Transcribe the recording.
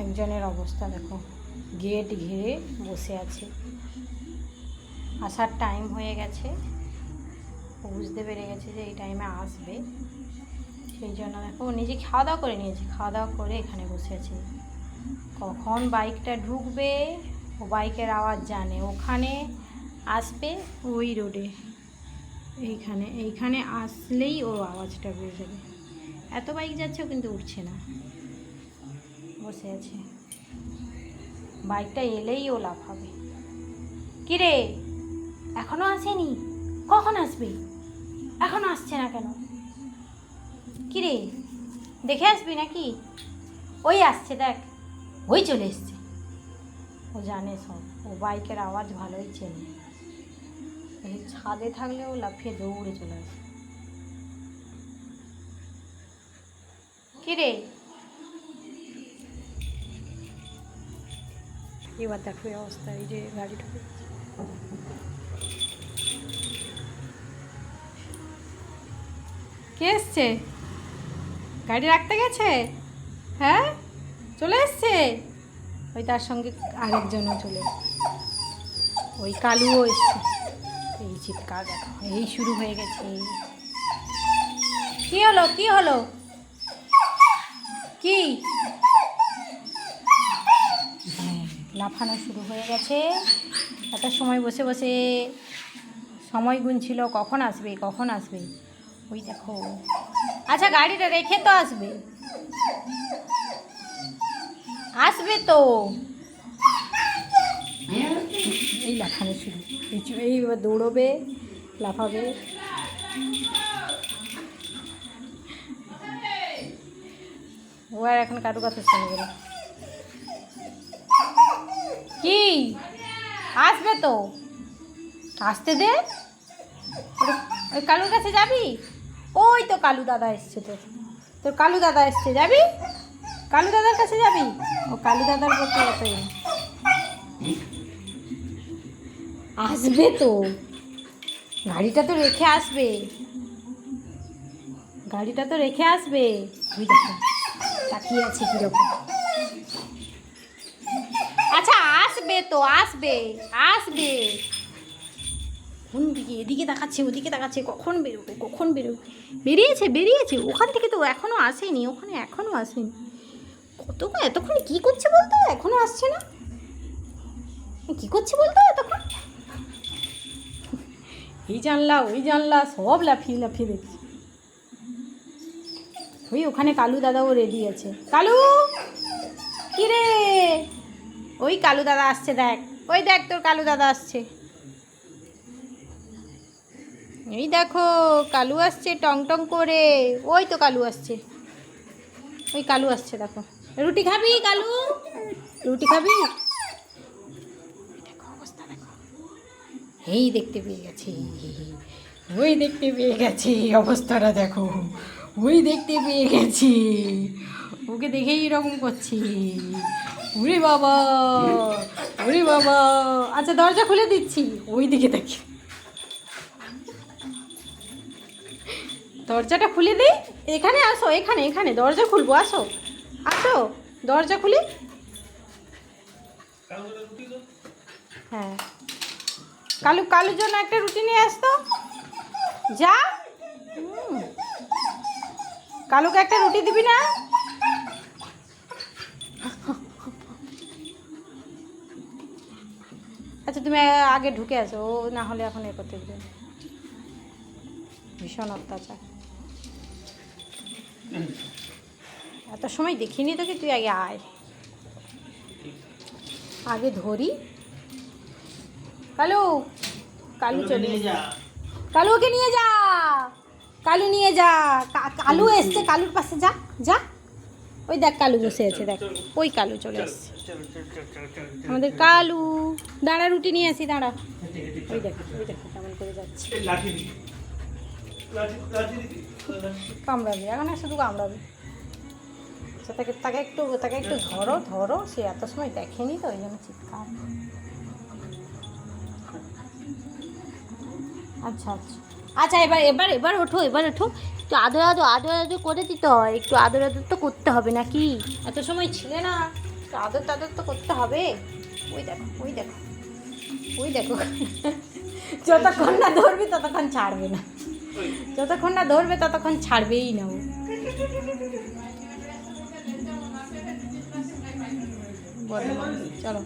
একজনের অবস্থা, দেখো। গেট ঘিরে বসে আছে। আসার টাইম হয়ে গেছে। ও বুঝতে পেরে গেছে যে এই টাইমে আসবে। সেই জন্য দেখো, ও নিজে খাওয়া দাওয়া করে নিয়েছে। খাওয়া দাওয়া করে এখানে বসে আছে। কখন বাইকটা ঢুকবে, ও বাইকের আওয়াজ জানে। ওখানে আসবে ওই রোডে এইখানে এইখানে আসলেই ওর আওয়াজটা বেড়ে যাবে এত বাইক যাচ্ছেও কিন্তু উঠছে না। বসে আছে। বাইকটা এলেই ও লাফাবে। কিরে, এখনও আসেনি? কখন আসবে? এখনও আসছে না কেন? কিরে, দেখে আসবি নাকি? ওই আসছে, দেখ। ওই চলে এসছে। ও জানে সব। ও বাইকের আওয়াজ ভালোই চেনে। ছাদে থাকলেও লাফিয়ে দৌড়ে চলে আসে। কিরে এবার দেখো এই অবস্থা, এই যে গাড়ি ঢুকে কে এসছে? গাড়ি রাখতে গেছে? হ্যাঁ? চলে এসছে? ওই তার সঙ্গে আরেকজনও চলে ওই কালুও এসছে। এই চিৎকার দেখো, এই শুরু হয়ে গেছে। কি হলো কি হলো? কি হ্যাঁ, লাফানো শুরু হয়ে গেছে। একটা সময় বসে বসে সময় গুনছিল, কখন আসবে কখন আসবে? ওই দেখো। আচ্ছা গাড়িটা রেখে তো আসবে। আসবে তো। এই লাফানো শুরু। এই দৌড়বে, লাফাবে। ও আর এখন কারু কথা শুনে গেল কি? আসবে তো। আসতে দে। ওই কালুর কাছে যাবি? ওই তো কালু দাদা এসছে তোর। তোর কালু দাদা এসছে, যাবি? কালু দাদার কাছে যাবি? ও কালু দাদার প্রতি এতই আসবে তো। গাড়িটা তো রেখে আসবে। গাড়িটা তো রেখে আসবে। তাকিয়ে আছে কীরকম আচ্ছা আসবে তো, আসবে আসবে। কোন দিকে? এদিকে তাকাচ্ছে, ওদিকে তাকাচ্ছে, কখন বেরোবে কখন বেরোবে? বেরিয়েছে বেরিয়েছে। ওখান থেকে তো এখনও আসেনি, ওখানে এখনও আসেনি। কত এতক্ষণ কী করছে বলতো? এখনও আসছে না। কী করছে বলতো এতক্ষণ? এই জানলা, ওই জানলা, সব লাফিয়ে লাফিয়ে দেখছি। ওই ওখানে কালু দাদাও রেডি আছে। কালু! কি রে? ওই কালু দাদা আসছে, দেখ। ওই দেখ তোর কালু দাদা আসছে। এই দেখো, কালু আসছে টং টং করে। ওই তো কালু আসছে। ওই কালু আসছে, দেখো। রুটি খাবি, কালু? রুটি খাবি? এই দেখতে পেয়ে গেছে। ওই দেখতে পেয়ে গেছে, অবস্থাটা দেখো। ওই দেখতে পেয়ে গেছি। ওকে দেখেই এরকম করছি। ওরে বাবা ওরে বাবা। আচ্ছা দরজা খুলে দিচ্ছি। ওই দিকে দেখি। দরজাটা খুলে দিই এখানে আসো, এখানে এখানে। দরজা খুলবো, আসো। আসো, দরজা খুলি। হ্যাঁ। কালু, কালুর জন্য একটা রুটি নিয়ে আসতো। যা। কালুকে একটা রুটি দিবি না? আচ্ছা তুমি আগে ঢুকে আছো ও না হলে এখন এ করতে দেবে। ভীষণ অত্যাচার। এত সময় দেখিনি তোকে তুই আগে আয়। আগে ধরি। কালু কালু চলে এসেছে। কালু ওকে নিয়ে যা। কালু নিয়ে যা। কালু এসছে কালুর পাশে যা যা। ওই দেখ, কালু বসে আছে, দেখ। ওই কালু চলে এসছে। আমাদের কালু, দাঁড়া, রুটি নিয়ে আসি, দাঁড়া। ওই দেখ, ওই দেখো, কেমন করে যাচ্ছে। কামড়াবে, এখন আর শুধু কামড়াবে। তাকে তাকে একটু তাকে একটু ধরো ধরো, সে এত সময় দেখেনি তো, ওই জন্য চিৎকার। আচ্ছা আচ্ছা। আচ্ছা এবার এবার এবার ওঠো এবার ওঠো। একটু আদর আদর আদর আদর করে দিতে হয়। একটু আদর আদর তো করতে হবে নাকি? এত সময় ছিলে না। একটু আদর তাদর তো করতে হবে। ওই দেখো ওই দেখো ওই দেখো। যতক্ষণ না ধরবে ততক্ষণ ছাড়বে না। যতক্ষণ না ধরবে ততক্ষণ ছাড়বেই না ও। চলো।